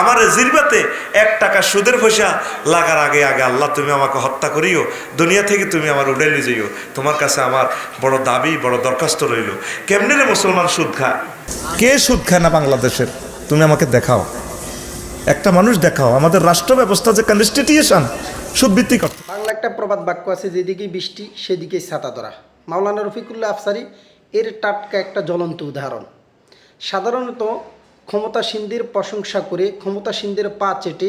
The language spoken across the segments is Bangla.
আমার জিরবাতে এক টাকা সুদের পয়সা লাগার আগে আগে আল্লাহ তুমি আমাকে হত্যা করিও দুনিয়া থেকে তুমি আমার উড়ে নিয়ে যাইও। তোমার কাছে আমার বড় দাবি বড় দরখাস্ত রইল। কেমনি রে মুসলমান সুদ খায়? কে সুদ খায় না বাংলাদেশের? তুমি আমাকে দেখাও। একটা মানুষ দেখাও। আমাদের রাষ্ট্র ব্যবস্থা যে কনস্টিটিউশন সুদভিত্তিক বাংলা একটা প্রবাদ বাক্য আছে যেদিকে বৃষ্টি সেদিকেই ছাতা ধরা। মাওলানা রফিকুল্লাহ আফসারি এর টাটকা একটা জ্বলন্ত উদাহরণ। সাধারণত ক্ষমতাসীনদের প্রশংসা করে ক্ষমতাসীনদের পা চেটে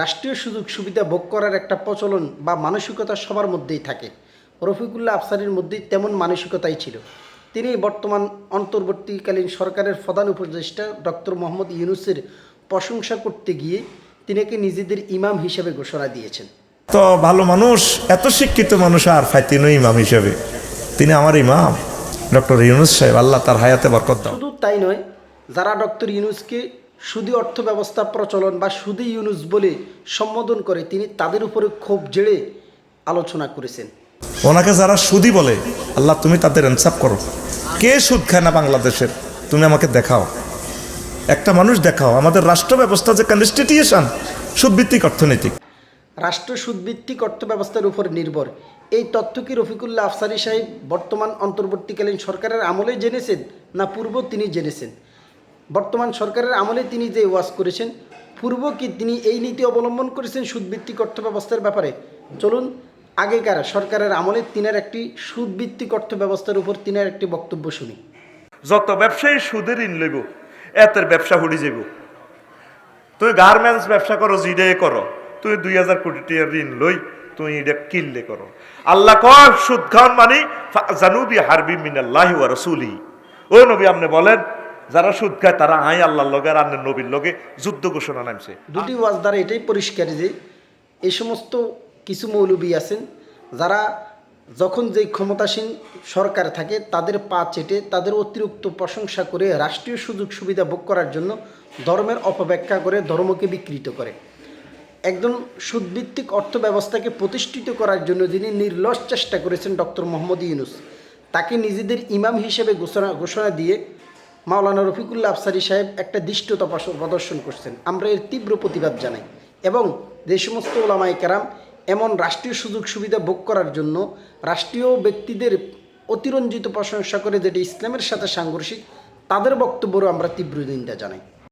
রাষ্ট্রীয় সুযোগ সুবিধা ভোগ করার একটা প্রচলন বা মানসিকতা সবার মধ্যেই থাকে। রফিকুল্লাহ আফসারির মধ্যেই তেমন মানসিকতাই ছিল। তিনি বর্তমান অন্তর্বর্তীকালীন সরকারের প্রধান উপদেষ্টা ডক্টর মোহাম্মদ ইউনুসের প্রশংসা করতে গিয়ে তিনিকে নিজেদের ইমাম হিসেবে ঘোষণা দিয়েছেন। তো ভালো মানুষ এত শিক্ষিত মানুষ আর ফাইতিন ইমাম হিসেবে। তিনি আমার ইমাম ডক্টর ইউনুস সাহেব আল্লাহ তার হায়াতে বরকত দাও। শুধু তাই নয় যারা ডক্টর ইউনুসকে সুদী অর্থ ব্যবস্থা প্রচলন বা সুদী ইউনুস বলে সম্বোধন করে তিনি তাদের উপরে ক্ষোভ জেড়ে আলোচনা করেছেন। ওনাকে যারা সুদি বলে আল্লাহ তুমি তাদের ইনসাফ করো। কে সুদ খায় না বাংলাদেশের? তুমি আমাকে দেখাও। একটা মানুষ দেখাও। আমাদের রাষ্ট্র ব্যবস্থা যে কনস্টিটিউশন সুদভিত্তিক অর্থনৈতিক। রাষ্ট্র সুদভিত্তিক অর্থ ব্যবস্থার উপর নির্ভর। এই তথ্য কি রফিকুল্লাহ আফসারি সাহেব বর্তমান অন্তর্বর্তীকালীন সরকারের আমলে জেনেছেন না পূর্ব তিনি জেনেছেন? বর্তমান সরকারের আমলে তিনি যে ওয়াজ করেছেন, পূর্ব কি তিনি এই নীতি অবলম্বন করেছেন সুদভিত্তিক অর্থ ব্যবস্থার ব্যাপারে? চলুন, আগেকার সরকারের আমলে তিনের একটি সুদভিত্তিক অর্থ ব্যবস্থার উপর তিনের একটি বক্তব্য শুনি। যত ব্যবসায়ী সুদে ঋণ লইব, এতের ব্যবসা হুড়ি যাব তুই গার্মেন্টস ব্যবসা করো জিডে করো। তুই দুই হাজার কোটি টাকার ঋণ লই, তুই এটা কিনলে করো। আল্লাহ কর সুদ খাওয়ান মানে জানুবি হারবি মিনাল্লাহি ওয়া রাসূলি ও নবী, আপনি বলেন যারা সুদ খায়, তারা আই আল্লাহর লগে আর আন্নের নবীর লগে যুদ্ধ ঘোষণা নামছে। দুটি ওয়াজ দ্বারা এটাই পরিষ্কার যে এই সমস্ত কিছু মৌলবী আছেন, যারা যখন যে ক্ষমতাসীন সরকার থাকে, তাদের পা চেটে, তাদের অতিরিক্ত প্রশংসা করে রাষ্ট্রীয় সুযোগ সুবিধা ভোগ করার জন্য ধর্মের অপব্যাখ্যা করে ধর্মকে বিকৃত করে। একজন সুদভিত্তিক অর্থ ব্যবস্থাকে প্রতিষ্ঠিত করার জন্য যিনি নির্লস চেষ্টা করেছেন ডক্টর মোহাম্মদ ইউনুস, তাকে নিজেদের ইমাম হিসেবে ঘোষণা ঘোষণা দিয়ে মাওলানা রফিকুল্লা আফসারি সাহেব একটা দৃষ্টতা প্রদর্শন করছেন। আমরা এর তীব্র প্রতিবাদ জানাই এবং যে সমস্ত ওলামাই কেরাম এমন রাষ্ট্রীয় সুযোগ সুবিধা ভোগ করার জন্য রাষ্ট্রীয় ব্যক্তিদের অতিরঞ্জিত প্রশংসা করে যেটি ইসলামের সাথে সাংঘর্ষিক, তাদের বক্তব্যরও আমরা তীব্র নিন্দা জানাই।